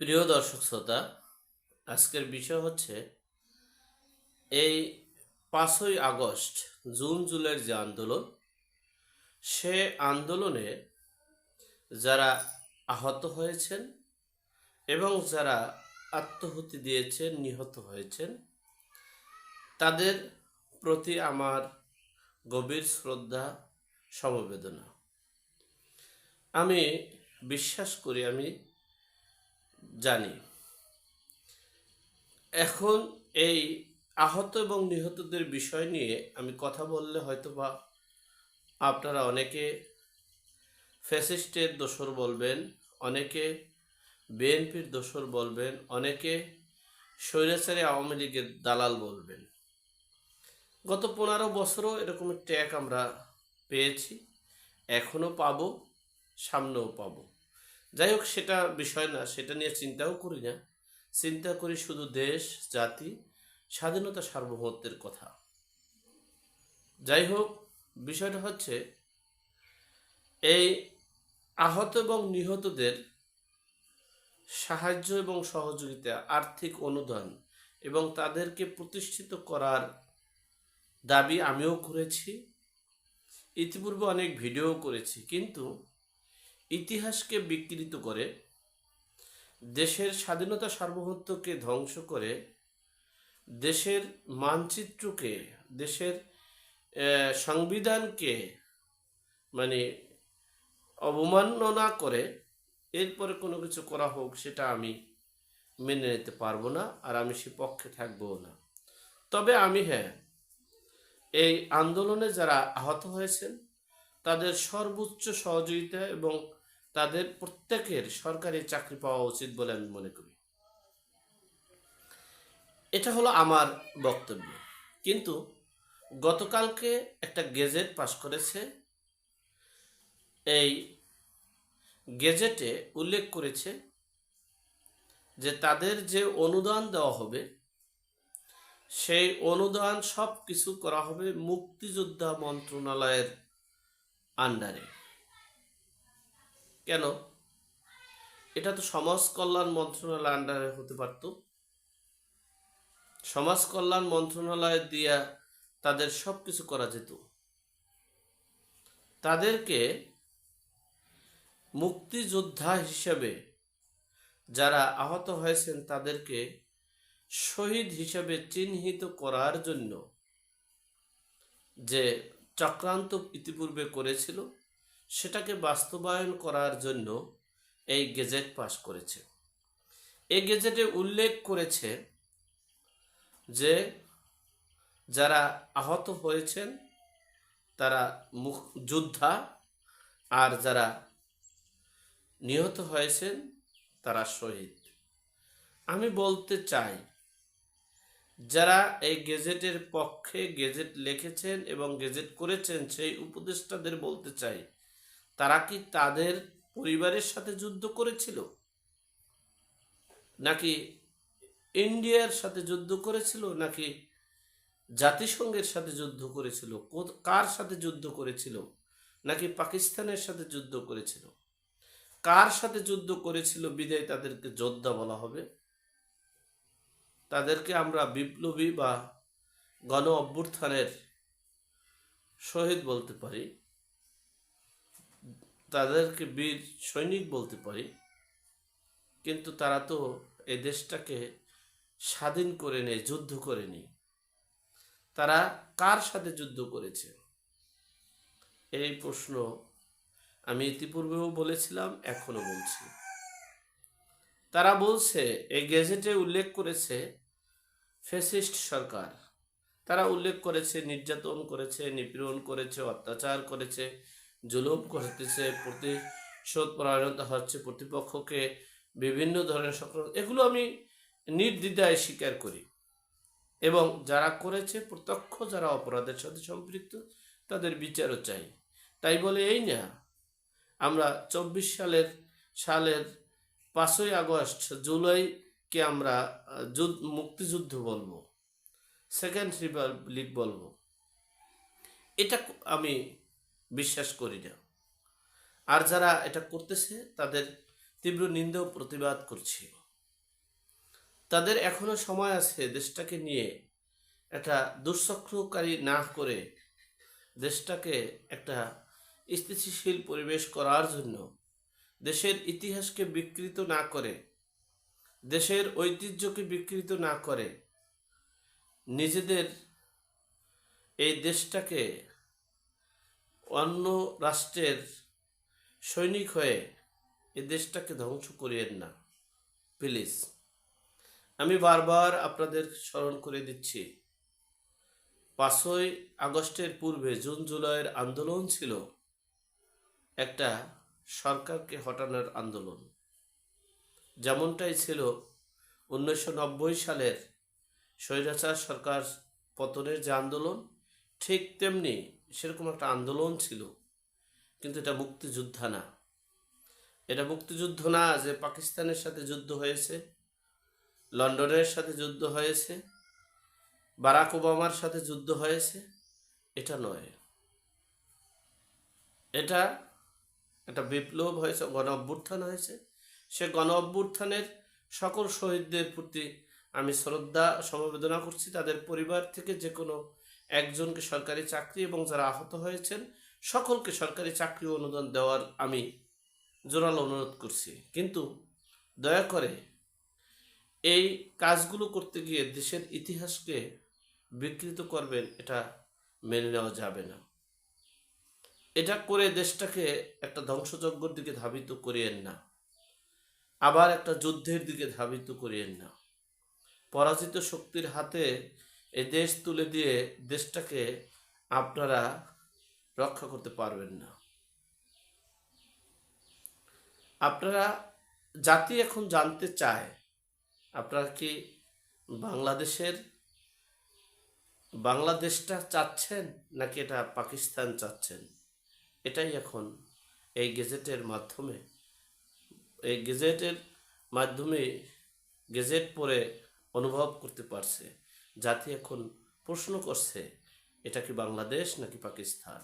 প্রিয় দর্শক শ্রোতা, আজকের বিষয় হচ্ছে এই পাঁচই আগস্ট, জুন জুলাইয়ের যে আন্দোলন, সে আন্দোলনে যারা আহত হয়েছেন এবং যারা আত্মহতি দিয়েছেন, নিহত হয়েছেন, তাদের প্রতি আমার গভীর শ্রদ্ধা, সমবেদনা। আমি বিশ্বাস করি, আমি জানি। এখন এই আহত এবং নিহতদের বিষয় নিয়ে আমি কথা বললে হয়তো বা আপনারা অনেকে ফ্যাসিস্টের দোসর বলবেন, অনেকে বিএনপির দোসর বলবেন, অনেকে স্বৈরাচারী আওয়ামী লীগের দালাল বলবেন। গত পনেরো বছরও এরকম ট্যাগ আমরা পেয়েছি, এখনও পাবো, সামনেও পাবো। যাই হোক সেটা বিষয় না, সেটা নিয়ে চিন্তাও করি না। চিন্তা করি শুধু দেশ, জাতি, স্বাধীনতা সার্বভৌমত্বের কথা। যাই হোক বিষয়টা হচ্ছে, এই আহত এবং নিহতদের সাহায্য এবং সহযোগিতা, আর্থিক অনুদান এবং তাদেরকে প্রতিষ্ঠিত করার দাবি আমিও করেছি। ইতিপূর্বে অনেক ভিডিও করেছি, কিন্তু ইতিহাসকে বিকৃত করে, দেশের স্বাধীনতা সার্বভৌমত্বকে ধ্বংস করে, দেশের মানচিত্রকে, দেশের সংবিধানকে মানে অবমাননা করে এরপরে কোনো কিছু করা হোক সেটা আমি মেনে নিতে পারব না আর আমি সে পক্ষে থাকব না। তবে আমি হ্যাঁ এই আন্দোলনে যারা আহত হয়েছেন, তাদের সর্বোচ্চ সহযোগিতা এবং তাদের প্রত্যেকের সরকারি চাকরি পাওয়া উচিত বলে আমি মনে করি। এটা হলো আমার বক্তব্য। কিন্তু গতকালকে একটা গেজেট পাশ করেছে। এই গেজেটে উল্লেখ করেছে যে তাদের যে অনুদান দেওয়া হবে, সেই অনুদান সব কিছু করা হবে মুক্তিযোদ্ধা মন্ত্রণালয়ের আন্ডারে। কেন? এটা তো সমাজ কল্যাণ মন্ত্রণালয় আন্ডারে হতে পারত। সমাজ কল্যাণ মন্ত্রণালয় দিয়া তাদের সব কিছু করা যেত। তাদেরকে মুক্তিযোদ্ধা হিসেবে যারা আহত হয়েছেন, তাদেরকে শহীদ হিসেবে চিহ্নিত করার জন্য যে চক্রান্ত ইতিপূর্বে করেছিল সেটাকে বাস্তবায়ন করার জন্য এই গেজেট পাশ করেছে। এই গেজেটে উল্লেখ করেছে যে যারা আহত হয়েছেন, তারা মুখ, যোদ্ধা, আর যারা নিহত হয়েছেন, তারা শহীদ। আমি বলতে চাই, যারা এই গেজেটের পক্ষে গেজেট লিখেছেন এবং গেজেট করেছেন, সেই উপদেষ্টাদের বলতে চাই তারা কি তাদের পরিবারের সাথে যুদ্ধ করেছিল? নাকি ইন্ডিয়ার সাথে যুদ্ধ করেছিল? নাকি জাতিসংঘের সাথে যুদ্ধ করেছিল? কার সাথে যুদ্ধ করেছিল? নাকি পাকিস্তানের সাথে যুদ্ধ করেছিল? কার সাথে যুদ্ধ করেছিল বিদায় তাদেরকে যোদ্ধা বলা হবে? তাদেরকে আমরা বিপ্লবী বা গণ অভ্যুত্থানের শহীদ বলতে পারি। তাদেরকে বীর সৈনিক বলতে পারি, কিন্তু তারা তো এ দেশটাকে স্বাধীন করে নেয়, যুদ্ধ করেনি তারা কার সাথে যুদ্ধ করেছে? এই প্রশ্ন আমি ইতিপূর্বেও বলেছিলাম এখনও বলছি। তারা বলছে এই গেজেটে উল্লেখ করেছে ফেসিস্ট সরকার। তারা উল্লেখ করেছে, নির্যাতন করেছে, নিপীড়ন করেছে, অত্যাচার করেছে জুলুম করতেছে প্রতিশোধ পরায়ণতা হচ্ছে, প্রতিপক্ষকে বিভিন্ন ধরনের সকল এগুলো আমি নির্দ্বিধায় স্বীকার করি। এবং যারা করেছে, প্রত্যক্ষ যারা অপরাধের সাথে সম্পৃক্ত, তাদের বিচারও চাই। তাই বলে এই না, আমরা চব্বিশ সালের সালের পাঁচই আগস্ট, জুলাইকে আমরা যুদ্ধ, মুক্তিযুদ্ধ বলব। সেকেন্ড রিপাবলিক বলব। এটা আমি বিশ্বাস করি না। আর যারা এটা করতেছে, তাদের তীব্র নিন্দা প্রতিবাদ করছি। তাদের এখনও সময় আছে দেশটাকে নিয়ে একটা দুঃচক্রকারী না করে দেশটাকে একটা স্থিতিশীল পরিবেশ করার জন্য দেশের ইতিহাসকে বিকৃত না করে, দেশের ঐতিহ্যকে বিকৃত না করে নিজেদের এই দেশটাকে অন্য রাষ্ট্রের সৈনিক হয়ে এ দেশটাকে ধ্বংস করিয়েন না। প্লিজ। আমি বারবার আপনাদের স্মরণ করে দিচ্ছি, পাঁচই আগস্টের পূর্বে জুন জুলাইয়ের আন্দোলন ছিল একটা সরকারকে হটানোর আন্দোলন। যেমনটাই ছিল উনিশশো নব্বই সালের স্বৈরাচার সরকার পতনের যে আন্দোলন, ঠিক তেমনি সেরকম একটা আন্দোলন ছিল, কিন্তু এটা মুক্তিযোদ্ধা না। এটা মুক্তিযুদ্ধ না যে পাকিস্তানের সাথে যুদ্ধ হয়েছে, লন্ডনের সাথে যুদ্ধ হয়েছে, বারাক ওবামার সাথে যুদ্ধ হয়েছে, এটা নয়। এটা একটা বিপ্লব হয়েছে, গণ অভ্যুত্থান হয়েছে। সে গণ অভ্যুত্থানের সকল শহীদদের প্রতি আমি শ্রদ্ধা, সমবেদনা করছি। তাদের পরিবার থেকে যে কোনো একজনকে সরকারি চাকরি এবং যারা আহত হয়েছেন, সকলকে সরকারি চাকরি অনুদান দেওয়ার আমি জোরালো অনুরোধ করছি। কিন্তু দয়া করে এই কাজগুলো করতে গিয়ে দেশের ইতিহাসকে বিকৃত করবেন, এটা মেনে নেওয়া যাবে না। এটা করে দেশটাকে একটা ধ্বংসযজ্ঞর দিকে ধাবিত করিয়েন না। আবার একটা যুদ্ধের দিকে ধাবিত করিয়েন না। পরাজিত শক্তির হাতে এই দেশ তুলে দিয়ে দেশটাকে আপনারা রক্ষা করতে পারবেন না। আপনারা জাতি এখন জানতে চায়, আপনারা কি বাংলাদেশের, বাংলাদেশটা চাচ্ছেন নাকি এটা পাকিস্তান চাচ্ছেন? এটাই এখন এই গেজেটের মাধ্যমে, এই গেজেটের মাধ্যমে গেজেট পরে অনুভব করতে পারছে। জাতি এখন প্রশ্ন করছে এটা কি বাংলাদেশ নাকি পাকিস্তান?